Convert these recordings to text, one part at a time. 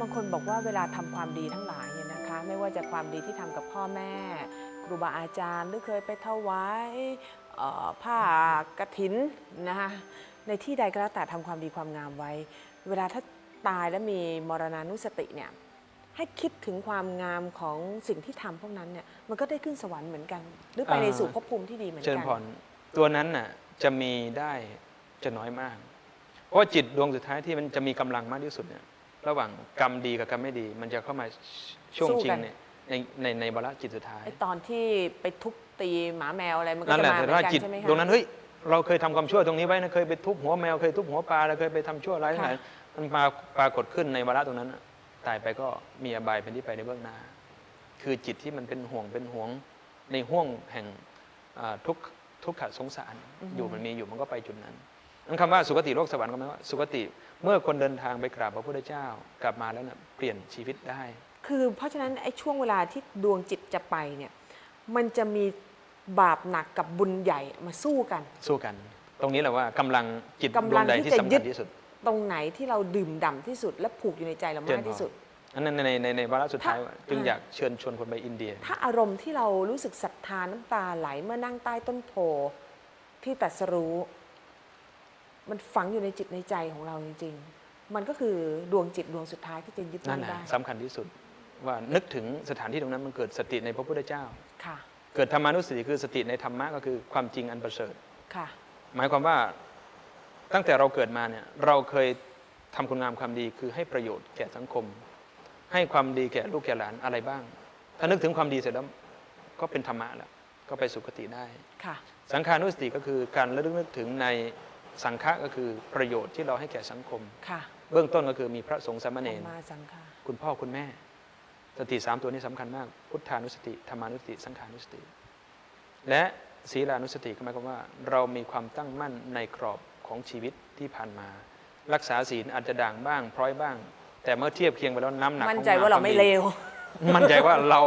บางคนบอกว่าเวลาทำความดีทั้งหลายเนี่ยนะคะ ไม่ว่าจะความดีที่ทำกับพ่อแม่ ครูบาอาจารย์ หรือเคยไปถวายผ้ากระถินนะคะในที่ใดก็แล้วแต่ทำความดีความงามไว้ เวลาถ้าตายแล้วมีมรณานุสติเนี่ยให้คิดถึงความงามของสิ่งที่ทำพวกนั้นเนี่ยมันก็ได้ขึ้นสวรรค์เหมือนกัน หรือไปในสู่ภพภูมิที่ดีเหมือนกันเชิญกันพรตัวนั้นน่ะจะมีได้จะน้อยมาก เพราะจิตดวงสุดท้ายที่มันจะมีกำลังมากที่สุดเนี่ย ระหว่างกรรมดีกับกรรมไม่ดี มันจะเข้ามาช่วงชิงเนี่ยในในในวาระจิตสุดท้ายไอตอนที่ไปทุบตีหมาแมวอะไรมันก็นั่นจะแหละมาเหแต่มือนถ้ากันจิตใช่ไหมคะ ตรงนั้นเฮ้ยเราเคยทำความชั่วตรงนี้ไว้นะเคยไปทุบหัวแมวเคยทุบหัวปลาเราเคยไปทำชั่วร้ายทั้งหลายค่ะ มันมาปรากฏขึ้นในวาระตรงนั้นน่ะตายไปก็มีอบายเป็นที่ไปในเบื้องหน้า คือจิตที่มันเป็นห่วงเป็นห่วงในห่วงแห่งอ่าทุกข์ทุกขสงสารอือฮึอยู่มันมีอยู่มันก็ไปจุดนั้น นั่นคำว่าสุคติโลกสวรรค์ก็หมายว่าสุคติเมื่อคนเดินทางไปกราบพระพุทธเจ้า กลับมาแล้วน่ะเปลี่ยนชีวิตได้ คือเพราะฉะนั้นไอ้ช่วงเวลาที่ดวงจิตจะไปเนี่ยมันจะมีบาปหนักกับบุญใหญ่มาสู้กัน สู้กัน ตรงนี้แหละว่ากำลังจิตดกำวลังงใดที่ที่จะสำยึคัดญที่สุด ตรงไหนที่เราดื่มด่ำที่สุด และผูกอยู่ในใจเราเจริมากญพรที่สุดอันนั้นในในในวาระสุดท้ายถ้าจึงอ่าอยากเชิญชวนคนไปอินเดีย ถ้าอารมณ์ที่เรารู้สึกศรัทธาน้ำตาไหลเมื่อนั่งใต้ต้นโพที่ตรัสรู้ มันฝังอยู่ในจิตในใจของเราจริง ๆ มันก็คือดวงจิตดวงสุดท้ายที่จะยึดนั่มั่นนแหละได้สำคัญที่สุดว่านึกถึงสถานที่ตรงนั้นมันเกิดสติในพระพุทธเจ้า ค่ะ เกิดธรรมานุสติคือสติในธรรมะก็คือความจริงอันประเสริฐ ค่ะ หมายความว่าตั้งแต่เราเกิดมาเนี่ยเราเคยทำคุณงามความดีคือให้ประโยชน์แก่สังคม ให้ความดีแก่ลูกแก่หลานอะไรบ้าง ถ้านึกถึงความดีเสร็จแล้วก็เป็นธรรมะแล้วก็ไปสุคติได้ ค่ะ สังขานุสติก็คือการระลึกนึกถึงใน สังฆะก็คือประโยชน์ที่เราให้แก่สังคม ค่ะเบื้องต้นก็คือมีพระสงฆ์สามเณธรรรมาสังฆาคุณพ่อคุณแม่สติสามตัวนี้สำคัญมาก พุทธานุสติธรรมานุสติ สังขานุสติ และศีลานุสติก็หมายความว่า เรามีความตั้งมั่นในกรอบของชีวิตที่ผ่านมา รักษาศีลอาจจะด่างบ้าง พร้อยบ้าง แต่เมื่อเทียบเคียงไปแล้วน้ำหนักมั่นของใจว่าเราไม่เลว มั่นใจว่าเรา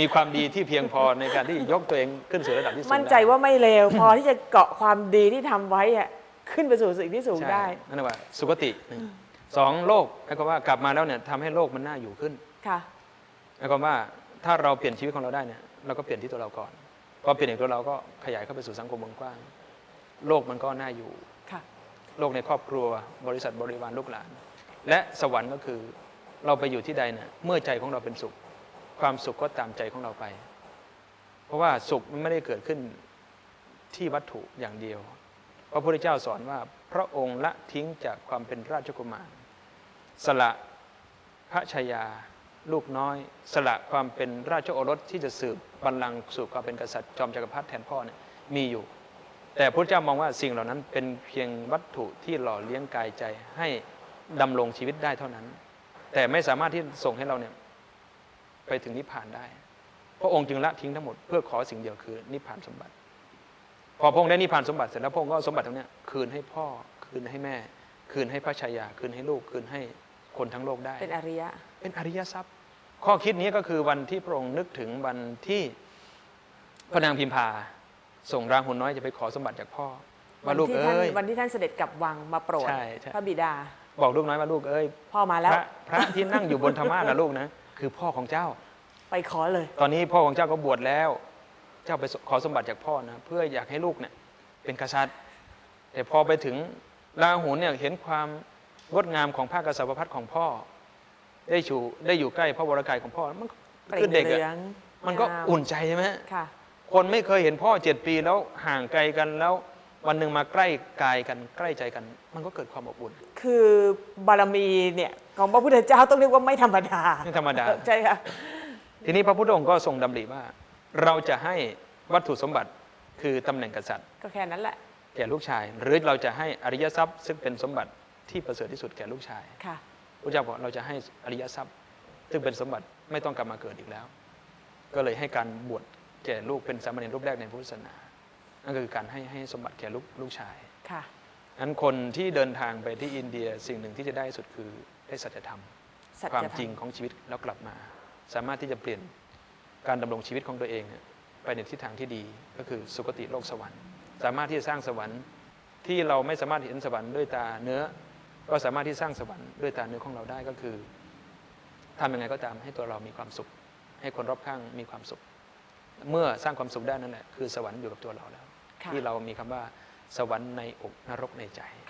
มีความดีที่เพียงพอในการที่ยกตัวเองขึ้นสู่ระดับที่สูงมั่นใจได้ว่าไม่เลว พอที่จะเกาะความดีที่ทำไว้อะ ขึ้นไปสู่สิ่งที่สูงใช่ได้ นั่นแหละว่าสุคติหนึ่งสองโลกหมายความว่ากลับมาแล้วเนี่ยทำให้โลกมันน่าอยู่ขึ้นค่ะหมายความว่าถ้าเราเปลี่ยนชีวิตของเราได้เนี่ยเราก็เปลี่ยนที่ตัวเราก่อนพอเปลี่ยนที่ตัวเราก็ขยายเข้าไปสู่สังคมวงกว้าง โลกมันก็น่าอยู่ค่ะโลกในครอบครัวบริษัทบริวารลูกหลาน และสวรรค์ก็คือเราไปอยู่ที่ใดเนี่ยเมื่อใจของเราเป็นสุข ความสุขก็ตามใจของเราไป เพราะว่าสุขมันไม่ได้เกิดขึ้นที่วัตถุอย่างเดียว พระพุทธเจ้าสอนว่าพระองค์ละทิ้งจากความเป็นราชกุมาร สละพระชายาลูกน้อย สละความเป็นราชโอรสที่จะสืบบัลลังก์สู่ความเป็นกษัตริย์จอมจักรพรรดิแทนพ่อเนี่ยมีอยู่ แต่พระเจ้ามองว่าสิ่งเหล่านั้นเป็นเพียงวัตถุที่หล่อเลี้ยงกายใจให้ดำรงชีวิตได้เท่านั้น แต่ไม่สามารถที่ส่งให้เราเนี่ยไปถึงนิพพานได้ พระองค์จึงละทิ้งทั้งหมดเพื่อขอสิ่งเดียวคือนิพพานสมบัติ พอพระองค์ได้นิพพานสมบัติเสร็จแล้วพระองค์ก็เอาสมบัติตรงเนี้ยคืนให้พ่อคืนให้แม่ คืนให้พระชายาคืนให้ลูกคืนให้คนทั้งโลกได้ เป็นอริยะ เป็นอริยทรัพย์ ข้อคิดนี้ก็คือวันที่พระองค์นึกถึงวันที่พระนางพิมพาส่งรางหุ่นน้อยจะไปขอสมบัติจากพ่อว่าลูกวันที่ท่านเอ้ยวันที่ท่านเสด็จกลับวังมาโปรดใช่ใช่พระบิดา บอกลูกน้อยว่าลูกเอ้ยพ่อมาพแล้วระพระที่นั่งอยู่บนธรรมะนะลูกนะ คือพ่อของเจ้า ไปขอเลย ตอนนี้พ่อของเจ้าก็บวชแล้วเจ้าไปขอสมบัติจากพ่อนะเพื่ออยากให้ลูกเนี่ยเป็นกษัตริย์ แต่พอไปถึงราหุลเนี่ยเห็นความงดงามของภาคกษัตริย์พัฒของพ่อ ได้อยู่ได้อยู่ใกล้พระวรกายของพ่อมันก็เปล่คืองเด็กเหลือะองมันก็งามอุ่นใจใช่ไหมค่ะคนไม่เคยเห็นพ่อเจ็ดปีแล้วห่างไกลกันแล้ววันหนึ่งมาใกล้กายกันใกล้ใจกัน มันก็เกิดความอบอุ่น คือบารมีเนี่ยของพระพุทธเจ้าต้องเรียกว่าไม่ธรรมดาไม่ธรรมดาใช่ค่ะทีนี้พระพุทธองค์ก็ทรงดำริว่า เราจะให้วัตถุสมบัติคือตำแหน่งกษัตริย์ ก็แค่นั้นแหละ แก่ลูกชาย หรือเราจะให้อริยทรัพย์ ซึ่งเป็นสมบัติที่ประเสริฐที่สุดแก่ลูกชายค่ะพระเจ้าบอกเราจะให้อริยทรัพย์ ซึ่งเป็นสมบัติไม่ต้องกลับมาเกิดอีกแล้ว ก็เลยให้การบวชแก่ลูกเป็นสามเณรรูปแรกในพุทธศาสนานั่นก็คือการให้ให้สมบัติแก่ลูกลูกชายค่ะนั้นคนที่เดินทางไปที่อินเดียสิ่งหนึ่งที่จะได้ที่สุดคือได้สัจธรรมสัจความธรรมจริงของชีวิตแล้วกลับมา สามารถที่จะเปลี่ยน การดำรงชีวิตของตัวเองเนี่ยไปในทิศทางที่ดีก็คือสุคติโลกสวรรค์ สามารถที่จะสร้างสวรรค์ที่เราไม่สามารถเห็นสวรรค์ด้วยตาเนื้อ ก็สามารถที่สร้างสวรรค์ด้วยตาเนื้อของเราได้ก็คือทำยังไงก็ตามให้ตัวเรามีความสุข ให้คนรอบข้างมีความสุข เมื่อสร้างความสุขได้นั่นแหละคือสวรรค์อยู่กับตัวเราแล้วค่ะที่เรามีคำว่าสวรรค์ในอกนรกในใจ